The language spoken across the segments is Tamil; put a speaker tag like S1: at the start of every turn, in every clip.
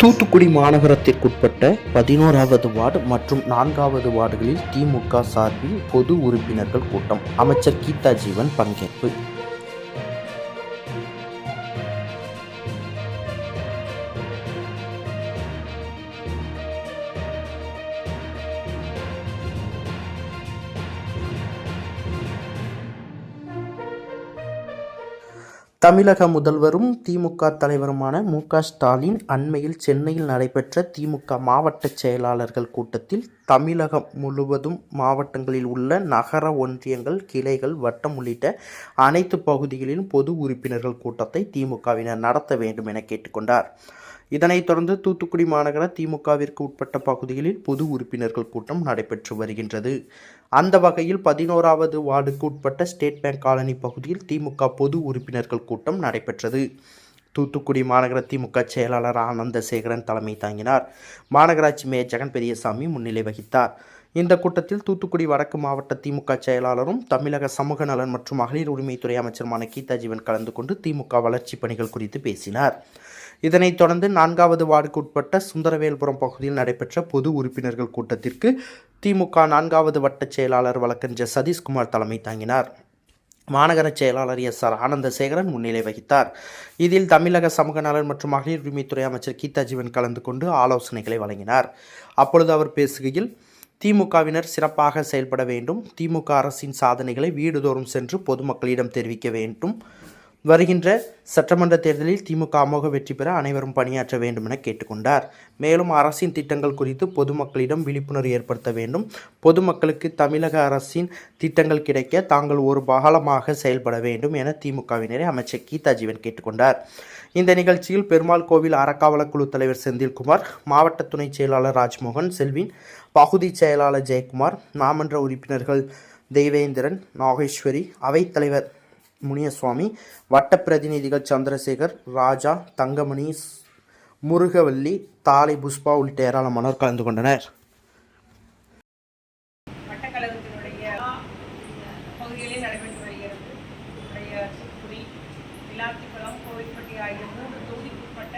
S1: தூத்துக்குடி மாநகரத்திற்குட்பட்ட பதினோராவது வார்டு மற்றும் நான்காவது வார்டுகளில் திமுக சார்பில் பொது உறுப்பினர்கள் கூட்டம். அமைச்சர் கீதா ஜீவன் பங்கேற்பு. தமிழக முதல்வரும் திமுக தலைவருமான மு க ஸ்டாலின் அண்மையில் சென்னையில் நடைபெற்ற திமுக மாவட்ட செயலாளர்கள் கூட்டத்தில் தமிழகம் முழுவதும் மாவட்டங்களில் உள்ள நகர ஒன்றியங்கள் கிளைகள் வட்டம் உள்ளிட்ட அனைத்து பகுதிகளிலும் பொது உறுப்பினர்கள் கூட்டத்தை திமுகவினர் நடத்த வேண்டும் என கேட்டுக்கொண்டார். இதனைத் தொடர்ந்து தூத்துக்குடி மாநகர திமுகவிற்கு உட்பட்ட பகுதிகளில் பொது உறுப்பினர்கள் கூட்டம் நடைபெற்று வருகின்றது. அந்த வகையில் பதினோராவது வார்டுக்கு உட்பட்ட ஸ்டேட் பேங்க் காலனி பகுதியில் திமுக பொது உறுப்பினர்கள் கூட்டம் நடைபெற்றது. தூத்துக்குடி மாநகர திமுக செயலாளர் ஆனந்தசேகரன் தலைமை தாங்கினார். மாநகராட்சி மேயர் ஜெகன் பெரியசாமி முன்னிலை வகித்தார். இந்த கூட்டத்தில் தூத்துக்குடி வடக்கு மாவட்ட திமுக செயலாளரும் தமிழக சமூக நலன் மற்றும் மகளிர் உரிமைத்துறை அமைச்சருமான கீதா ஜீவன் கலந்து கொண்டு திமுக வளர்ச்சிப் பணிகள் குறித்து பேசினார். இதனைத் தொடர்ந்து நான்காவது வார்டுக்கு உட்பட்ட சுந்தரவேல்புரம் பகுதியில் நடைபெற்ற பொது உறுப்பினர்கள் கூட்டத்திற்கு திமுக நான்காவது வட்ட செயலாளர் வழக்கறிஞர் சதீஷ்குமார் தலைமை தாங்கினார். மாநகர செயலாளர் எஸ் ஆர் ஆனந்தசேகரன் முன்னிலை வகித்தார். இதில் தமிழக சமூக நலன் மற்றும் மகளிர் உரிமைத்துறை அமைச்சர் கீதா ஜீவன் கலந்து கொண்டு ஆலோசனைகளை வழங்கினார். அப்பொழுது அவர் பேசுகையில் திமுகவினர் சிறப்பாக செயல்பட வேண்டும். திமுக அரசின் சாதனைகளை வீடுதோறும் சென்று பொதுமக்களிடம் தெரிவிக்க வேண்டும். வருகின்ற சட்டமன்ற தேர்தலில் திமுக அமோக வெற்றி பெற அனைவரும் பணியாற்ற வேண்டும் என கேட்டுக்கொண்டார். மேலும் அரசின் திட்டங்கள் குறித்து பொதுமக்களிடம் விழிப்புணர்வு ஏற்படுத்த வேண்டும். பொதுமக்களுக்கு தமிழக அரசின் திட்டங்கள் கிடைக்க தாங்கள் ஒரு பாகலமாக செயல்பட வேண்டும் என திமுகவினரை அமைச்சர் கீதா ஜீவன் கேட்டுக்கொண்டார். இந்த நிகழ்ச்சியில் பெருமாள் கோவில் அறக்காவல குழு தலைவர் செந்தில்குமார் மாவட்ட துணை செயலாளர் ராஜ்மோகன் செல்வின் பகுதி செயலாளர் ஜெயக்குமார் மாமன்ற உறுப்பினர்கள் தெய்வேந்திரன் நாகேஸ்வரி அவைத்தலைவர் முனியசுவாமி வட்ட பிரதிநிதிகள் சந்திரசேகர் ராஜா தங்கமணி முருகவல்லி தாலை புஷ்பா உள்ளிட்ட ஏராளமானோர் கலந்து கொண்டனர்.
S2: விளாத்திக்குளம் கோவில்பட்டி ஆகிய மூன்று தொகுதிக்குட்பட்ட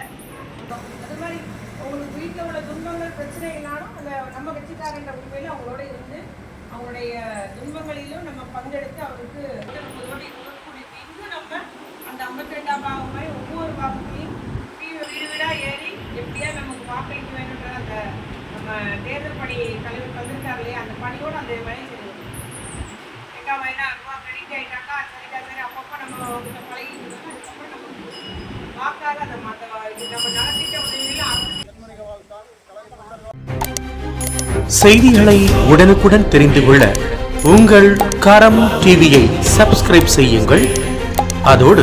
S2: அது மாதிரி உங்களுக்கு வீட்டில் உள்ள துன்பங்கள் பிரச்சனைகளாலும் அந்த நம்ம அவங்களோட இருந்து அவங்களுடைய துன்பங்களிலும் நம்ம பங்கெடுத்து அவருக்கு உதவி பாகம் மாதிரி ஒவ்வொரு பாகத்தையும் வீடு வீடாக ஏறி எப்படியா நமக்கு வாக்களிக்க வேணுன்ற அந்த நம்ம தேர்தல் பணி தலைவர் தந்திருக்காரு இல்லையா அந்த பணியோடு அந்த வேலையை செய்யணும். எங்கா வேணா அம்மா கிரெடிட் ஆகிட்டாக்கா சரிக்கா சரி அப்பப்போ நம்ம கொஞ்சம் பழகிட்டு அதுக்கப்புறம் நம்ம வாக்காக அதை மாற்ற இது நம்ம நலத்திட்ட உதவியில்
S3: செய்திகளை உடனுக்குடன் தெரிந்து கொள்ள உங்கள் கரம் டிவியை சப்ஸ்கிரைப் செய்யுங்கள். அதோடு